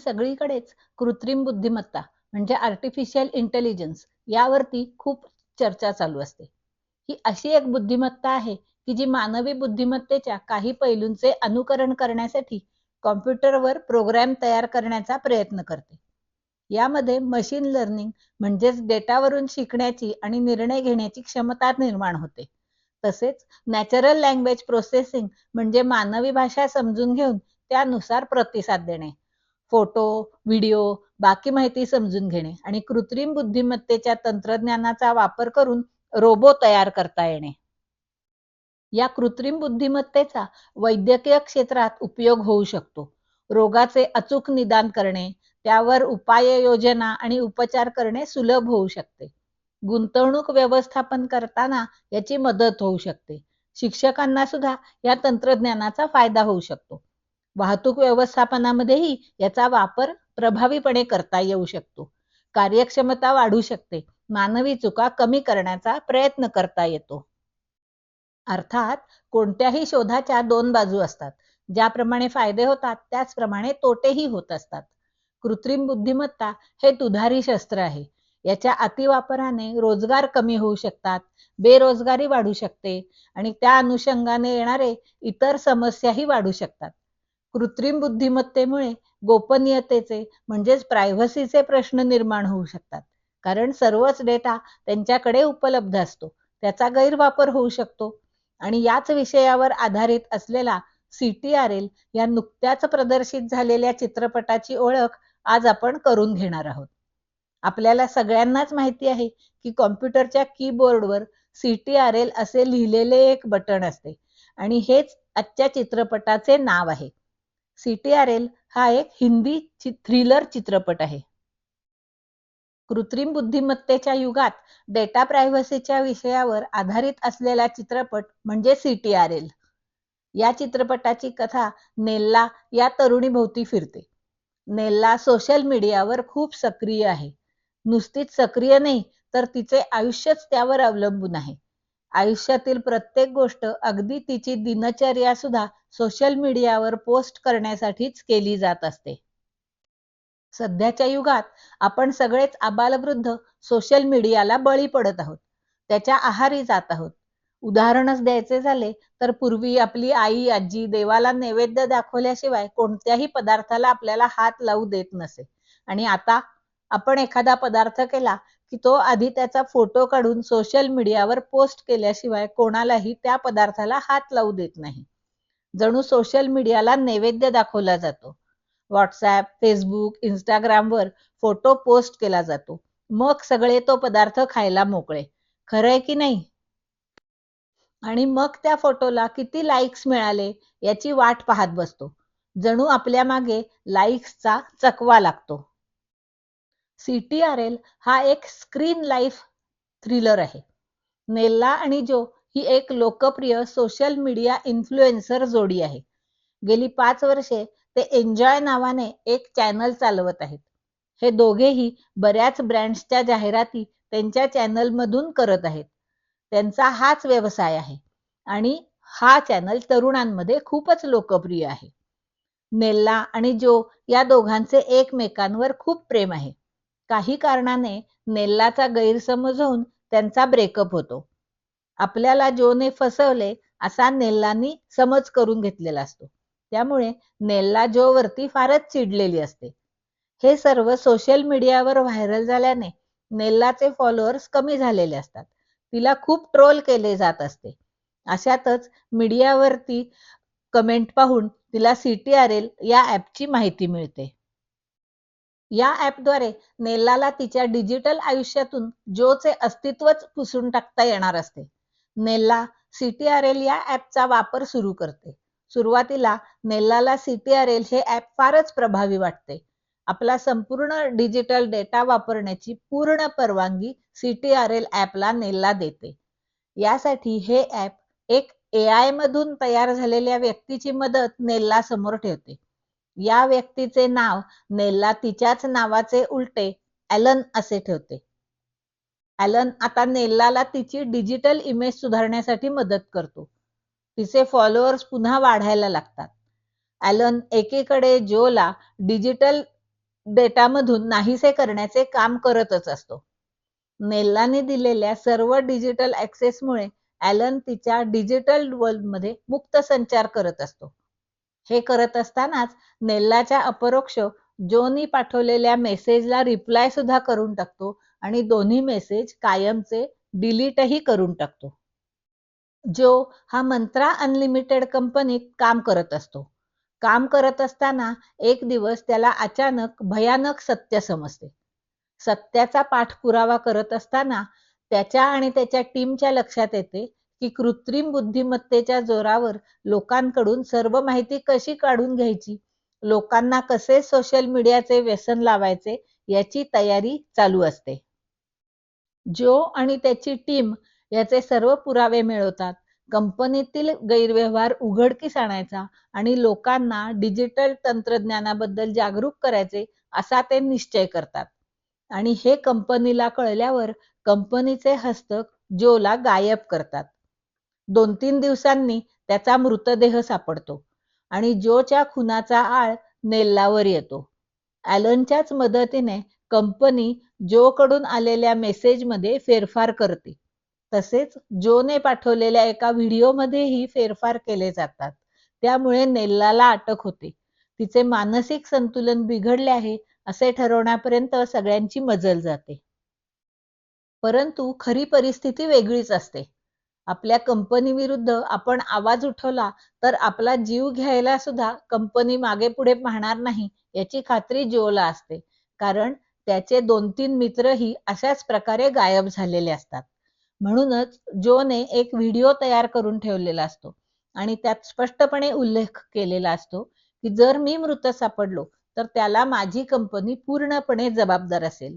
सगळीकडेच कृत्रिम बुद्धिमत्ता म्हणजे आर्टिफिशियल इंटेलिजन्स यावरती खूप चर्चा चालू असते. ही अशी एक बुद्धिमत्ता आहे की जी मानवी बुद्धिमत्तेच्या काही पैलूंचे अनुकरण करण्यासाठी कॉम्प्युटरवर प्रोग्रॅम तयार करण्याचा प्रयत्न करते. यामध्ये मशीन लर्निंग म्हणजेच डेटावरून शिकण्याची आणि निर्णय घेण्याची क्षमता निर्माण होते. तसेच नॅचरल लँग्वेज प्रोसेसिंग म्हणजे मानवी भाषा समजून घेऊन त्यानुसार प्रतिसाद देणे. फोटो व्हिडिओ बाकी माहिती समजून घेणे आणि कृत्रिम बुद्धिमत्तेच्या तंत्रज्ञानाचा वापर करून रोबो तयार करता येणे. या कृत्रिम बुद्धिमत्तेचा वैद्यकीय क्षेत्रात उपयोग होऊ शकतो. रोगाचे अचूक निदान करणे त्यावर उपाययोजना आणि उपचार करणे सुलभ होऊ शकते. गुंतवणूक व्यवस्थापन करताना याची मदत होऊ शकते. शिक्षकांना सुद्धा या तंत्रज्ञानाचा फायदा होऊ शकतो. वाहतूक व्यवस्थापनामध्येही याचा वापर प्रभावीपणे करता येऊ शकतो. कार्यक्षमता वाढू शकते. मानवी चुका कमी करण्याचा प्रयत्न करता येतो. अर्थात कोणत्याही शोधाच्या दोन बाजू असतात. ज्याप्रमाणे फायदे होतात त्याचप्रमाणे तोटेही होत असतात. कृत्रिम बुद्धिमत्ता हे दुधारी शस्त्र आहे. याच्या अतिवापराने रोजगार कमी होऊ शकतात बेरोजगारी वाढू शकते आणि त्या अनुषंगाने येणारे इतर समस्याही वाढू शकतात. कृत्रिम बुद्धिमत्तेमुळे गोपनीयतेचे म्हणजेच प्रायव्हसीचे प्रश्न निर्माण होऊ शकतात. कारण सर्वच डेटा त्यांच्याकडे उपलब्ध असतो. त्याचा गैरवापर होऊ शकतो. आणि याच विषयावर आधारित असलेला सी टी आर एल या नुकत्याच प्रदर्शित झालेल्या चित्रपटाची ओळख आज आपण करून घेणार आहोत. आपल्याला सगळ्यांनाच माहिती आहे की कॉम्प्युटरच्या कीबोर्डवर सी टी आर एल असे लिहिलेले एक बटन असते. आणि हेच आजच्या चित्रपटाचे नाव आहे. सीटीआरएल हा एक हिंदी थ्रिलर चित्रपट आहे. कृत्रिम बुद्धिमत्तेच्या युगात डेटा प्रायव्हसीच्या विषयावर आधारित असलेला चित्रपट म्हणजे सीटीआरएल या चित्रपटाची कथा नेल्ला या तरुणी भोवती फिरते. नेल्ला सोशल मीडियावर खूप सक्रिय आहे. नुसतीच सक्रिय नाही तर तिचे आयुष्यच त्यावर अवलंबून आहे. आयुष्यातील प्रत्येक गोष्ट अगदी तिची दिनचर्या सुद्धा सोशल मीडियावर पोस्ट करण्यासाठीच केली जात असते. सध्याच्या युगात आपण सगळेच आबालवृद्ध सोशल मीडियाला बळी पडत आहोत. त्याच्या आहारी जात आहोत. उदाहरणच द्यायचे झाले तर पूर्वी आपली आई आजी देवाला नैवेद्य दाखवल्याशिवाय कोणत्याही पदार्थाला आपल्याला हात लावू देत नसे. आणि आता आपण एखादा पदार्थ केला की तो आधी त्याचा फोटो काढून सोशल मीडियावर पोस्ट केल्याशिवाय कोणालाही त्या पदार्थाला हात लावू देत नाही. जणू सोशल मीडियाला नैवेद्य दाखवला जातो. व्हॉट्सॲप फेसबुक इंस्टाग्रामवर फोटो पोस्ट केला जातो. मग सगळे तो पदार्थ खायला मोकळे. खरंय की नाही? आणि मग त्या फोटोला किती लाईक्स मिळाले याची वाट पाहत बसतो. जणू आपल्या मागे लाईक्सचा चकवा लागतो. सी टी आर एल हा एक स्क्रीन लाईफ थ्रिलर आहे. नेल्ला आणि जो ही एक लोकप्रिय सोशल मीडिया इन्फ्लुएन्सर जोडी आहे. गेली पाच वर्षे ते एन्जॉय नावाने एक चॅनल चालवत आहेत. हे दोघेही बऱ्याच ब्रँड्सच्या जाहिराती त्यांच्या चॅनलमधून करत आहेत. त्यांचा हाच व्यवसाय आहे. आणि हा चॅनल तरुणांमध्ये खूपच लोकप्रिय आहे. नेल्ला आणि जो या दोघांचे एकमेकांवर खूप प्रेम आहे. काही कारणाने नेल्लाचा गैरसमज होऊन त्यांचा ब्रेकअप होतो. आपल्याला जोने फसवले असा नेल्लानी समज करून घेतलेला असतो. त्यामुळे नेल्ला जोवरती फारच चिडलेली असते. हे सर्व सोशल मीडियावर व्हायरल झाल्याने नेल्लाचे फॉलोअर्स कमी झालेले असतात. तिला खूप ट्रोल केले जात असते. अशातच मीडियावरती कमेंट पाहून तिला सी टी आर एल या ऍपची माहिती मिळते. या ऍपद्वारे नेल्लाला तिच्या डिजिटल आयुष्यातून जोचे अस्तित्वच पुसून टाकता येणार असते. Nella C T R L या ऍपचा वापर सुरू करते. सुरुवातीला नेल्लाला सी टी आर एल हे ऍप फारच प्रभावी वाटते. आपला संपूर्ण डिजिटल डेटा वापरण्याची पूर्ण परवानगी C T R L Nella देते. यासाठी हे ऍप एक ए आय मधून तयार झालेल्या व्यक्तीची मदत नेल्ला समोर ठेवते. या व्यक्तीचे नाव नेल्ला तिच्याच नावाचे उलटे ॲलन असे ठेवते. ॲलन आता नेल्लाला तिची डिजिटल इमेज सुधारण्यासाठी मदत करतो. तिचे फॉलोअर्स पुन्हा वाढायला लागतात. ॲलन एकीकडे जोला डिजिटल डेटामधून नाहीसे करण्याचे काम करतच असतो. नेल्लाने दिलेल्या सर्व डिजिटल ऍक्सेसमुळे ॲलन तिच्या डिजिटल वर्ल्डमध्ये मुक्त संचार करत असतो. हे करत असतानाच नेल्लाच्या अपरोक्ष जोनी पाठवलेल्या मेसेजला रिप्लाय सुद्धा करून टाकतो आणि दोन्ही मेसेज कायमचे डिलीटही करून टाकतो. जो हा मंत्रा अनलिमिटेड कंपनीत काम करत असतो. काम करत असताना एक दिवस त्याला अचानक भयानक सत्य समजते. सत्याचा पाठपुरावा करत असताना त्याच्या आणि त्याच्या टीमच्या लक्षात येते की कृत्रिम बुद्धिमत्तेच्या जोरावर लोकांकडून सर्व माहिती कशी काढून घ्यायची? लोकांना कसे सोशल मीडियाचे व्यसन लावायचे? याची तयारी चालू असते. जो आणि त्याची टीम याचे सर्व पुरावे मिळवतात. कंपनीतील गैरव्यवहार उघडकीस आणायचा आणि लोकांना डिजिटल तंत्रज्ञानाबद्दल जागरूक करायचे असा ते निश्चय करतात. आणि हे कंपनीला कळल्यावर कंपनीचे हस्तक जोला गायब करतात. दोन तीन दिवसांनी त्याचा मृतदेह सापडतो आणि जोच्या खुनाचा आळ नेल्लावर येतो. ॲलनच्याच मदतीने कंपनी जोकडून आलेल्या मेसेजमध्ये फेरफार करते. तसेच जोने पाठवलेल्या एका व्हिडिओमध्येही फेरफार केले जातात. त्यामुळे नेल्लाला अटक होते. तिचे मानसिक संतुलन बिघडले आहे असे ठरवण्यापर्यंत सगळ्यांची मजल जाते. परंतु खरी परिस्थिती वेगळीच असते. आपल्या कंपनी विरुद्ध आपण आवाज उठवला तर आपला जीव घ्यायला सुद्धा कंपनी मागे पुढे पाहणार नाही याची खात्री जोला असते. कारण त्याचे दोन तीन मित्रही अशाच प्रकारे गायब झालेले असतात. म्हणूनच जोने एक व्हिडिओ तयार करून ठेवलेला असतो आणि त्यात स्पष्टपणे उल्लेख केलेला असतो की जर मी मृत सापडलो तर त्याला माझी कंपनी पूर्णपणे जबाबदार असेल.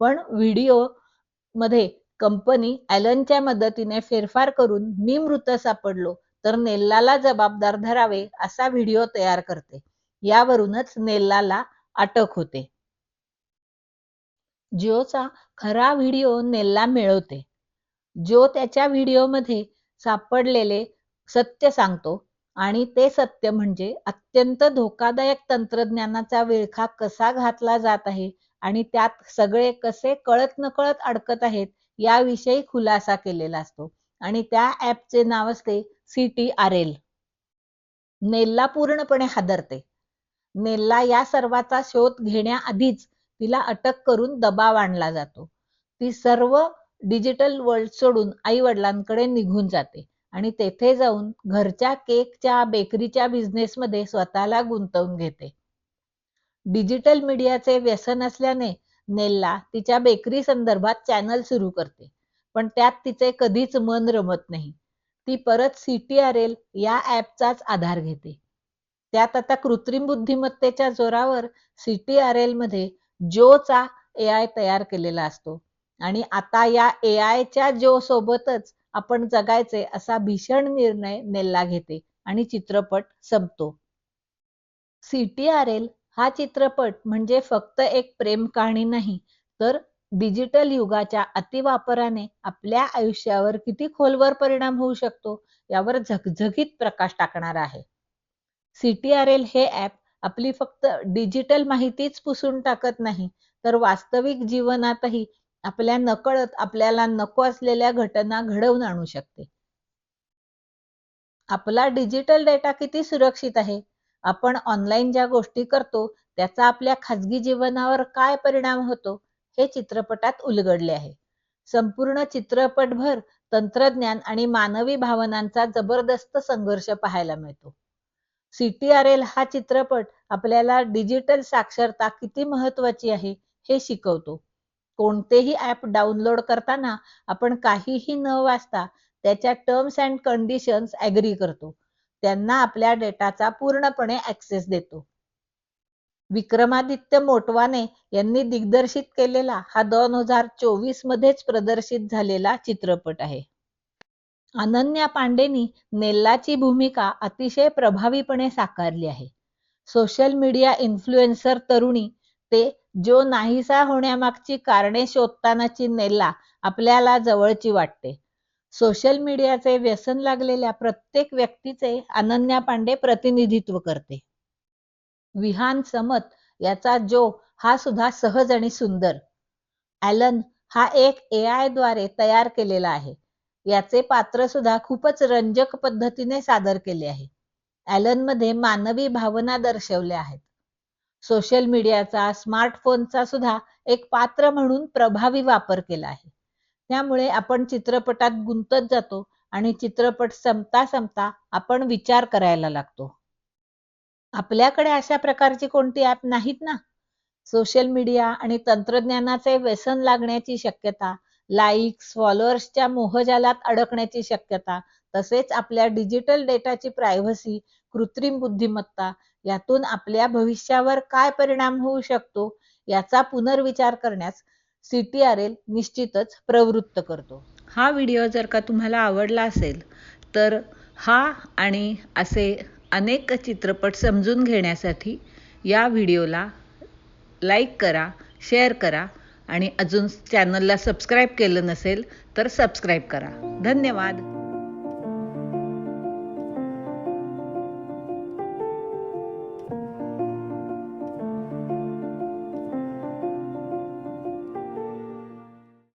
पण व्हिडिओमध्ये कंपनी ॲलनच्या मदतीने फेरफार करून मी मृत सापडलो तर नेल्लाला जबाबदार धरावे असा व्हिडिओ तयार करते. यावरूनच नेल्लाला अटक होते. जिओचा खरा व्हिडिओ नेल्ला मिळवते. जो त्याच्या व्हिडिओमध्ये सापडलेले सत्य सांगतो आणि ते सत्य म्हणजे अत्यंत धोकादायक तंत्रज्ञानाचा विळखा कसा घातला जात आहे आणि त्यात सगळे कसे कळत नकळत अडकत आहेत याविषयी खुलासा केलेला असतो. आणि त्या ऍपचे नाव असते C T R L Nella पूर्णपणे हादरते. नेल्ला या सर्वाचा शोध घेण्याआधीच तिला अटक करून दबाव आणला जातो. ती सर्व डिजिटल वर्ल्ड सोडून आई वडिलांकडे निघून जाते. आणि तेथे जाऊन घरच्या केकच्या बेकरीच्या बिझनेसमध्ये स्वतःला गुंतवून घेते. डिजिटल मीडियाचे व्यसन असल्याने नेल्ला तिच्या बेकरी संदर्भात चॅनल सुरू करते. पण त्यात तिचे कधीच मन रमत नाही. ती परत सी टी आर एल या ऍपचाच आधार घेते. त्यात आता कृत्रिम बुद्धिमत्तेच्या जोरावर सी टी आर एलमध्ये जोचा ए आय तयार केलेला असतो. आणि आता या ए आयच्या जो सोबतच आपण जगायचे असा भीषण निर्णय नेल्ला घेते आणि चित्रपट संपतो. सी टी आर एल हा चित्रपट म्हणजे फक्त एक प्रेम कहाणी नाही तर डिजिटल युगाच्या अतिवापराने आपल्या आयुष्यावर किती खोलवर परिणाम होऊ शकतो यावर झगझगीत प्रकाश टाकणार आहे. सी टी आर एल हे ऍप आपली फक्त डिजिटल माहितीच पुसून टाकत नाही तर वास्तविक जीवनातही आपल्या नकळत आपल्याला नको असलेल्या घटना घडवून आणू शकते. आपला डिजिटल डेटा किती सुरक्षित आहे आपण ऑनलाईन ज्या गोष्टी करतो त्याचा आपल्या खाजगी जीवनावर काय परिणाम होतो हे चित्रपटात उलगडले आहे. संपूर्ण चित्रपटभर तंत्रज्ञान आणि मानवी भावनांचा जबरदस्त संघर्ष पाहायला मिळतो. सीटीआरएल हा चित्रपट आपल्याला डिजिटल साक्षरता किती महत्वाची आहे हे शिकवतो. कोणतेही ऍप डाउनलोड करताना आपण काहीही न वाचता त्याच्या टर्म्स अँड कंडिशन्स ऍग्री करतो. त्यांना आपल्या डेटाचा पूर्णपणे ऍक्सेस देतो. विक्रमादित्य मोटवाने यांनी दिग्दर्शित केलेला हा दोन हजार चोवीस मध्येच प्रदर्शित झालेला चित्रपट आहे. अनन्या पांडेनी नेल्लाची भूमिका अतिशय प्रभावीपणे साकारली आहे. सोशल मीडिया इन्फ्लुएन्सर तरुणी ते जो नाहीसा होण्यामागची कारणे शोधतानाची नेल्ला आपल्याला जवळची वाटते. सोशल मीडियाचे व्यसन लागलेल्या प्रत्येक व्यक्तीचे अनन्या पांडे प्रतिनिधित्व करते. विहान समत याचा जो हा सुद्धा सहज आणि सुंदर. ॲलन हा एक ए आयद्वारे तयार केलेला आहे. याचे पात्र सुद्धा खूपच रंजक पद्धतीने सादर केले आहे. ॲलनमध्ये मानवी भावना दर्शवल्या आहेत. सोशल मीडियाचा स्मार्टफोनचा सुद्धा एक पात्र म्हणून प्रभावी वापर केला आहे. त्यामुळे आपण चित्रपटात गुंतत जातो आणि चित्रपट संपता संपता आपण विचार करायला लागतो. आपल्याकडे अशा प्रकारची कोणती ऍप नाहीत ना? सोशल मीडिया आणि तंत्रज्ञानाचे व्यसन लागण्याची शक्यता लाईक्स फॉलोअर्सच्या मोहजालात अडकण्याची शक्यता तसेच आपल्या डिजिटल डेटाची प्रायव्हसी कृत्रिम बुद्धिमत्ता यातून आपल्या भविष्यावर काय परिणाम होऊ शकतो याचा पुनर्विचार करण्यास सी टी आर एल निश्चितच प्रवृत्त करतो. हा व्हिडिओ जर का तुम्हाला आवडला असेल तर हा आणि असे अनेक चित्रपट समजून घेण्यासाठी या व्हिडिओला लाईक करा शेअर करा आणि अजून चॅनलला सबस्क्राईब केलं नसेल तर सबस्क्राईब करा. धन्यवाद.